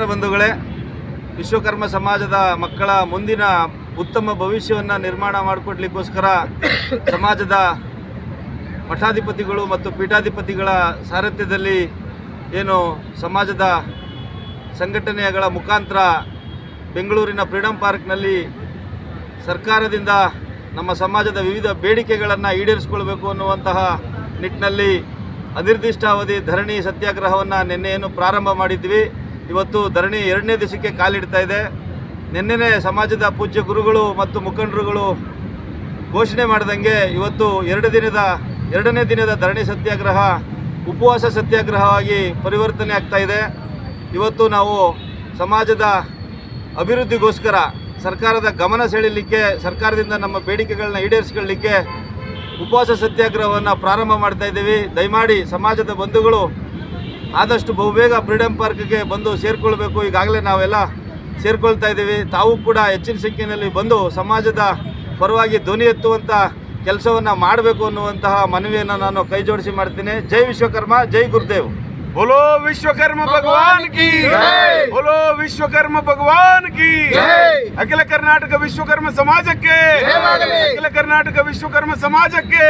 ಬಂಧುಗಳೇ. ವಿಶ್ವಕರ್ಮ ಸಮಾಜದ ಮಕ್ಕಳ ಮುಂದಿನ ಉತ್ತಮ ಭವಿಷ್ಯವನ್ನು ನಿರ್ಮಾಣ ಮಾಡಿಕೊಡ್ಲಿಕ್ಕೋಸ್ಕರ ಸಮಾಜದ ಮಠಾಧಿಪತಿಗಳು ಮತ್ತು ಪೀಠಾಧಿಪತಿಗಳ ಸಾರಥ್ಯದಲ್ಲಿ ಏನು ಸಮಾಜದ ಸಂಘಟನೆಗಳ ಮುಖಾಂತರ ಬೆಂಗಳೂರಿನ ಫ್ರೀಡಂ ಪಾರ್ಕ್ನಲ್ಲಿ ಸರ್ಕಾರದಿಂದ ನಮ್ಮ ಸಮಾಜದ ವಿವಿಧ ಬೇಡಿಕೆಗಳನ್ನು ಈಡೇರಿಸಿಕೊಳ್ಬೇಕು ಅನ್ನುವಂತಹ ನಿಟ್ಟಿನಲ್ಲಿ ಅನಿರ್ದಿಷ್ಟಾವಧಿ ಧರಣಿ ಸತ್ಯಾಗ್ರಹವನ್ನು ನಿನ್ನೆಯನ್ನು ಪ್ರಾರಂಭ ಮಾಡಿದ್ವಿ. ಇವತ್ತು ಧರಣಿ ಎರಡನೇ ದಿವಸಕ್ಕೆ ಕಾಲಿಡ್ತಾ ಇದೆ. ನಿನ್ನೆನೇ ಸಮಾಜದ ಪೂಜ್ಯ ಗುರುಗಳು ಮತ್ತು ಮುಖಂಡರುಗಳು ಘೋಷಣೆ ಮಾಡಿದಂಗೆ ಇವತ್ತು ಎರಡು ದಿನದ, ಎರಡನೇ ದಿನದ ಧರಣಿ ಸತ್ಯಾಗ್ರಹ, ಉಪವಾಸ ಸತ್ಯಾಗ್ರಹವಾಗಿ ಪರಿವರ್ತನೆ ಆಗ್ತಾ ಇದೆ. ಇವತ್ತು ನಾವು ಸಮಾಜದ ಅಭಿವೃದ್ಧಿಗೋಸ್ಕರ, ಸರ್ಕಾರದ ಗಮನ ಸೆಳೆಯಲಿಕ್ಕೆ, ಸರ್ಕಾರದಿಂದ ನಮ್ಮ ಬೇಡಿಕೆಗಳನ್ನ ಈಡೇರಿಸಿಕೊಳ್ಳಲಿಕ್ಕೆ ಉಪವಾಸ ಸತ್ಯಾಗ್ರಹವನ್ನು ಪ್ರಾರಂಭ ಮಾಡ್ತಾ ಇದ್ದೀವಿ. ದಯಮಾಡಿ ಸಮಾಜದ ಬಂಧುಗಳು ಆದಷ್ಟು ಬಹುಬೇಗ ಫ್ರೀಡಮ್ ಪಾರ್ಕ್ಗೆ ಬಂದು ಸೇರ್ಕೊಳ್ಬೇಕು. ಈಗಾಗಲೇ ನಾವೆಲ್ಲ ಸೇರ್ಕೊಳ್ತಾ ಇದ್ದೀವಿ. ತಾವು ಕೂಡ ಹೆಚ್ಚಿನ ಸಂಖ್ಯೆಯಲ್ಲಿ ಬಂದು ಸಮಾಜದ ಪರವಾಗಿ ಧ್ವನಿ ಎತ್ತುವಂಥ ಕೆಲಸವನ್ನು ಮಾಡಬೇಕು ಅನ್ನುವಂತಹ ಮನವಿಯನ್ನು ನಾನು ಕೈ ಜೋಡಿಸಿ ಮಾಡ್ತೀನಿ. ಜೈ ವಿಶ್ವಕರ್ಮ ಜೈ ಗುರುದೇವ್. ಬೋಲೋ ವಿಶ್ವಕರ್ಮ ಭಗವಾನ್ ಕಿ ಬೋಲೋ ವಿಶ್ವಕರ್ಮ ಭಗವಾನ್ ಕಿ ಅಖಿಲ ಕರ್ನಾಟಕ ವಿಶ್ವಕರ್ಮ ಸಮಾಜಕ್ಕೆ ಅಖಿಲ ಕರ್ನಾಟಕ ವಿಶ್ವಕರ್ಮ ಸಮಾಜಕ್ಕೆ